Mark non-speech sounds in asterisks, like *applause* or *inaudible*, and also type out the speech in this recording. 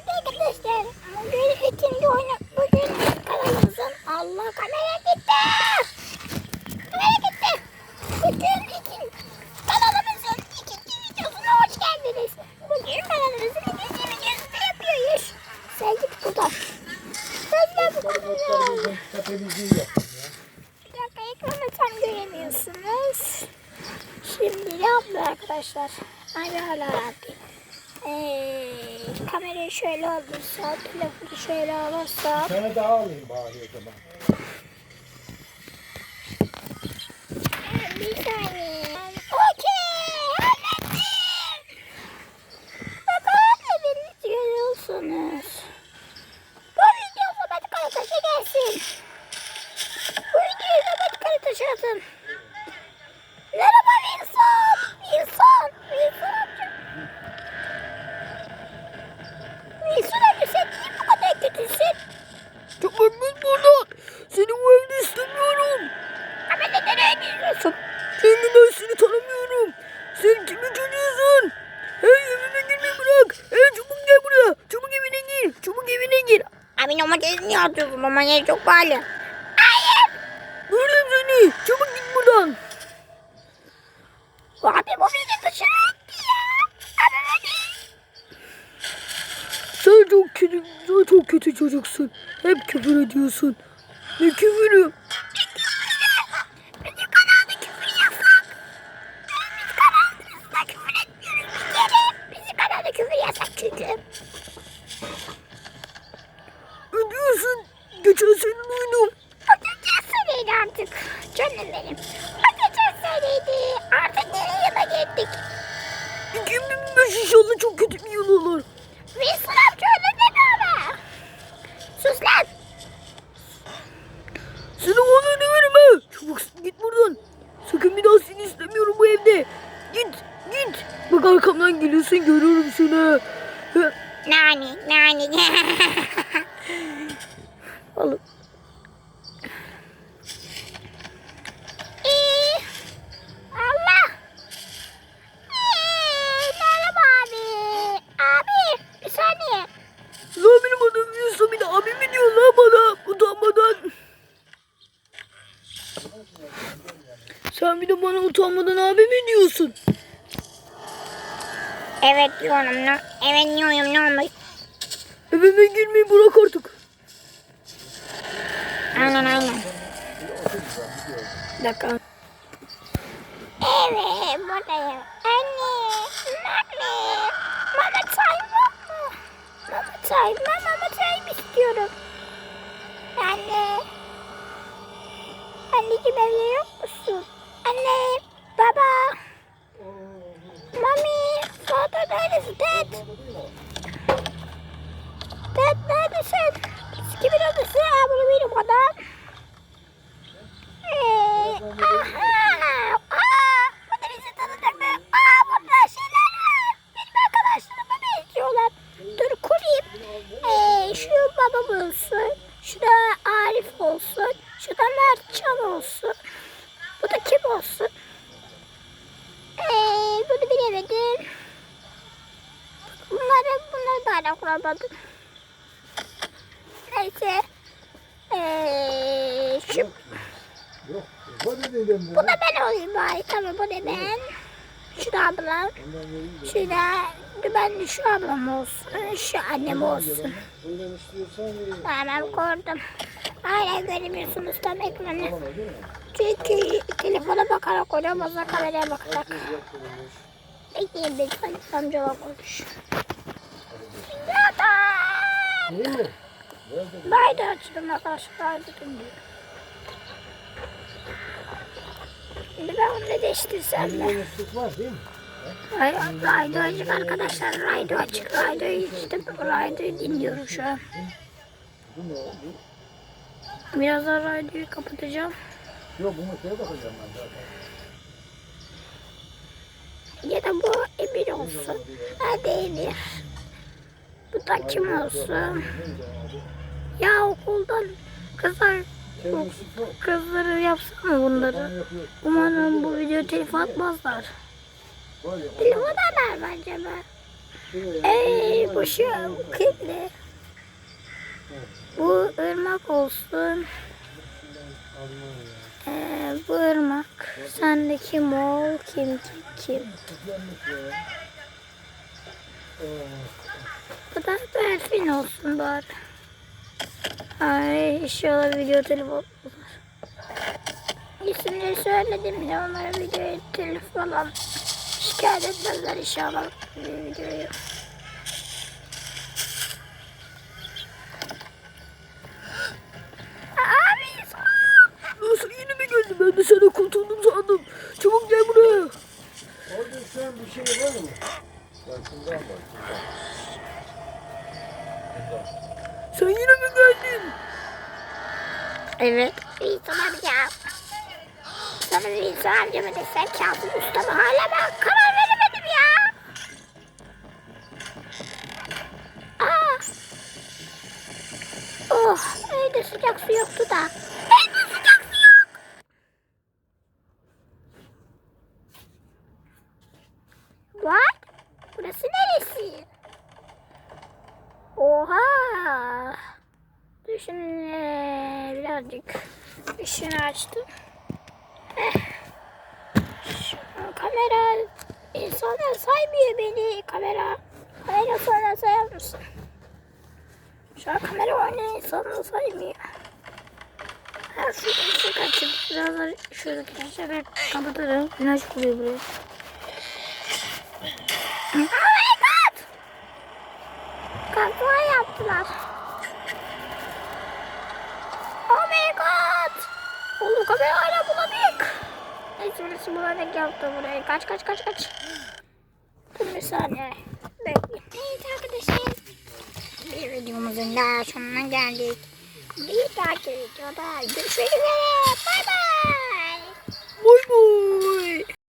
Evet arkadaşlar. Bugün ikinci oyunu. Bugün kanalımızın. Allah kamera gitti. Kamera gitti. Bugün ikinci kanalımızın ikinci videosuna hoş geldiniz. Bugün kanalımızın ikinci videosunu yapıyoruz. Sen git buradan. Sen git buradan. Bir dakika ekranı tam göremiyorsunuz. Şimdi ne yapıyor arkadaşlar? Ay hala yapayım. Ee, kamerayı şöyle alırsam, telefonu şöyle alırsam. Bir daha alayım bari o zaman. Bir saniye. Okey, hallettim. Bakın hepiniz görüyorsunuz. Bu video Samet Karataş'a gelsin. Bu videoyu Samet Karataş'a atın. Merhaba Wilson. Wilson. Wilson amca. Wilson amca sen niye bu kadar kötüsün? Çıkın git buradan. Seni bu evde istemiyorum. Ama neden öyle diyorsun? Çünkü ben seni tanımıyorum. Sen kimi çocuğusun? Hey evime girmeyi bırak. Hey çabuk gel buraya. Çabuk evine gir. Çabuk evine gir. Abi domates niye atıyorsun? Domates çok pahalı. Hayır. Gördüm seni. Çabuk git buradan. Abi bu bizi dışarı attı ya. Abi. Sen çok kötü, sen çok kötü çocuksun. Hep küfür ediyorsun. Ne küfürü? Yasak çünkü. Ne diyorsun? Geçen seni duydum. O geçen seneydi artık. Canım benim. Geçen seneydi. Artık yeni yıla geldik. 2005 inşallah çok kötü bir yıl olur. Wilson amca öyle deme ama. Sus lan. Seni bana ne verme. Çabuk git buradan. Sakın bir daha seni istemiyorum bu evde. Git git. Bak arkamdan geliyorsun görüyorum seni. Hı, Nani nani. *laughs* Ee, Allah. Ee, merhaba abi. Abi bir saniye. La benim adım Yusuf abim mi diyor la bana utanmadan. Sen bir de bana utanmadan abi mi diyorsun? Evet diyorum. Ne, evet diyorum ne olmuş? Evime girmeyi bırak artık. Aynen aynen. Bir dakika. Evet buradayım. Anne. Anne. Mama çay var mı? Mama çay. Ben mama çay istiyorum. Anne. Anneciğim evde yok musun? Anne. Baba. Mami. Fatih neredesin? Dad. Dad neredesin? Kimin odası? Bunu benim odam. Ee, aha! Aa, burada bizi tanıdık mı? Aa, burada şeyler var. Benim arkadaşlarıma benziyorlar. Dur kurayım. Ee, şu babam olsun. Şu da Arif olsun. Şu da Mertcan olsun. Bu da kim olsun? Ee, bunu bilemedim. Bunları, bunları da hala kuramadım. Neyse. Ee, şu Yok. Bu ne dedim bu da ben olayım bari. Tamam bu da ben. Şu da ablam. Şu da ben şu ablam olsun. Şu annem olsun. Tamam koydum. Hala göremiyorsunuz tam ekranı. Çünkü telefona bakarak oynamaz da kameraya bakarak. Bekleyin bir tane amcama konuş. Neden? İyi mi? Bayda açtım arkadaşlar. Bayda dinliyorum. Şimdi ben onu değiştirsem de. Var değil mi? Ray- Radyo açık arkadaşlar. Radyo açık. Radyoyu işte radyoyu dinliyorum şu an. Birazdan radyoyu kapatacağım. Yok bunu şeye bakacağım ben zaten. Da bu Emir olsun. Hadi Emir. Bu da kim olsun? Ya okuldan yok. kızları yapsana bunları. Umarım bu video telif atmazlar. Telif atarlar bence ben. Ey bu şu kirli. Bu ırmak olsun. Ee, bu ırmak. Sendeki mol kim kim kim? Bu da delfin olsun bari. Ay inşallah video telif olmaz. İsimleri söyledim ya onlara video telif falan şikayet etmezler inşallah videoyu. Abi Nasıl yine mi geldin? Ben de sana kurtuldum sandım. Çabuk gel buraya. Orada şu an bir şey var mı? Bak şundan bak. Sen yine mi geldin? Evet, İnsan amca. Sana bir insan amca mı desem Kazım Usta mı? Hala ben karar veremedim ya. Aa. Oh, evde sıcak su yoktu da. Evde sıcak su yok. What? Burası neresi? Oha. Düşün birazcık ışığını açtım. Eh. Şu kamera insanlar saymıyor beni kamera. Kamera sonra sayar mısın? Şu an kamera oynayan insanlar saymıyor. Ha şu ışık açıp biraz da şuradaki ışıkları kapatırım. Güneş vuruyor buraya. köpek yaptı buraya. Kaç kaç kaç kaç. Dur bir saniye. Bekle. Evet arkadaşlar. Bir videomuzun daha sonuna geldik. Bir dahaki videoda görüşmek üzere. Bay bay. Bay bay.